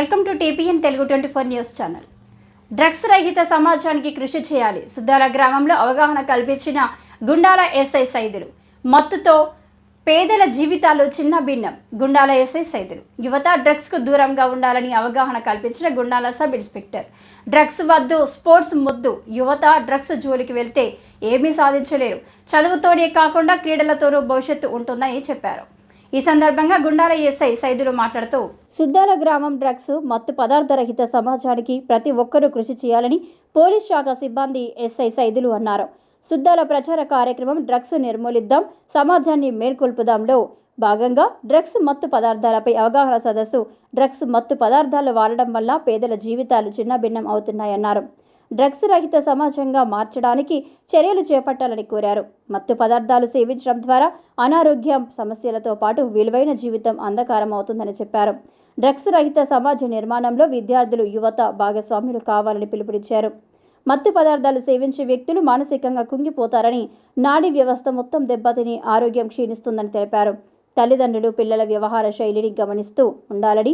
Welcome to TPN Telugu twenty four news channel. Drugs రహిత సమాజానికి కృషి చేయాలి. సుద్దాల గ్రామంలో అవగాహన కల్పించిన గుండాల ఎస్ఐ సైదులు. మత్తుతో పేదల జీవితాలు చిన్న భిన్నం గుండాల ఎస్ఐ సైదులు. యువత డ్రగ్స్కు దూరంగా ఉండాలని అవగాహన కల్పించిన గుండాల సబ్ ఇన్స్పెక్టర్. డ్రగ్స్ వద్దు స్పోర్ట్స్ ముద్దు. యువత డ్రగ్స్ జోలికి వెళ్తే ఏమీ సాధించలేరు. చదువుతోనే కాకుండా క్రీడలతోనూ భవిష్యత్తు ఉంటుందని చెప్పారు. ఈ సందర్భంగా గుండాల ఎస్ఐ సైదులు మాట్లాడుతూ సుద్దాల గ్రామం డ్రగ్స్ మత్తు పదార్థ రహిత సమాజానికి ప్రతి ఒక్కరూ కృషి చేయాలని పోలీస్ శాఖ సిబ్బంది ఎస్ఐ సైదులు అన్నారు. సుద్దాల ప్రచార కార్యక్రమం డ్రగ్స్ నిర్మూలిద్దాం సమాజాన్ని మేల్కొల్పుదాంలో భాగంగా డ్రగ్స్ మత్తు పదార్థాలపై అవగాహన సదస్సు డ్రగ్స్ మత్తు పదార్థాలు వాడడం వల్ల పేదల జీవితాలు చిన్నభిన్నం అవుతున్నాయన్నారు. డ్రగ్స్ రహిత సమాజంగా మార్చడానికి చర్యలు చేపట్టాలని కోరారు. మత్తు పదార్థాలు సేవించడం ద్వారా అనారోగ్యం సమస్యలతో పాటు విలువైన జీవితం అంధకారం అవుతుందని చెప్పారు. డ్రగ్స్ రహిత సమాజ నిర్మాణంలో విద్యార్థులు యువత భాగస్వాములు కావాలని పిలుపునిచ్చారు. మత్తు పదార్థాలు సేవించే వ్యక్తులు మానసికంగా కుంగిపోతారని నాడీ వ్యవస్థ మొత్తం దెబ్బతిని ఆరోగ్యం క్షీణిస్తుందని తెలిపారు. తల్లిదండ్రులు పిల్లల వ్యవహార శైలిని గమనిస్తూ ఉండాలని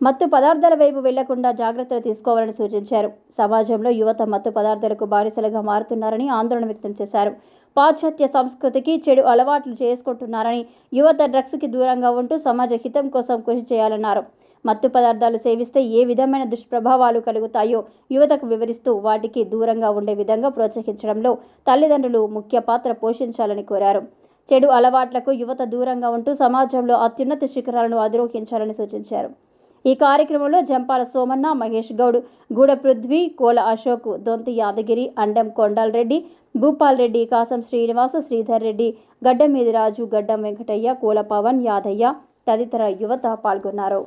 మత్తు పదార్థాల వైపు వెళ్ళకుండా జాగ్రత్తలు తీసుకోవాలని సూచించారు. సమాజంలో యువత మత్తు పదార్థాలకు బానిసలుగా మారుతున్నారని ఆందోళన వ్యక్తం చేశారు. పాశ్చాత్య సంస్కృతికి చెడు అలవాట్లు చేసుకుంటున్నారని యువత డ్రగ్స్కి దూరంగా ఉంటూ సమాజ హితం కోసం కృషి చేయాలన్నారు. మత్తు పదార్థాలు సేవిస్తే ఏ విధమైన దుష్ప్రభావాలు కలుగుతాయో యువతకు వివరిస్తూ వాటికి దూరంగా ఉండే విధంగా ప్రోత్సహించడంలో తల్లిదండ్రులు ముఖ్య పాత్ర పోషించాలని కోరారు. చెడు అలవాట్లకు యువత దూరంగా ఉంటూ సమాజంలో అత్యున్నత శిఖరాలను అధిరోహించాలని సూచించారు. ఈ కార్యక్రమంలో జంపాల సోమన్న మహేష్ గౌడ్ గూడ పృథ్వీ కోల అశోక్ దొంతి యాదగిరి అండం కొండాల్ రెడ్డి భూపాల్ రెడ్డి కాసం శ్రీనివాస శ్రీధర్ రెడ్డి గడ్డమీది రాజు గడ్డం వెంకటయ్య కోల పవన్ యాదయ్య తదితర యువత పాల్గొన్నారు.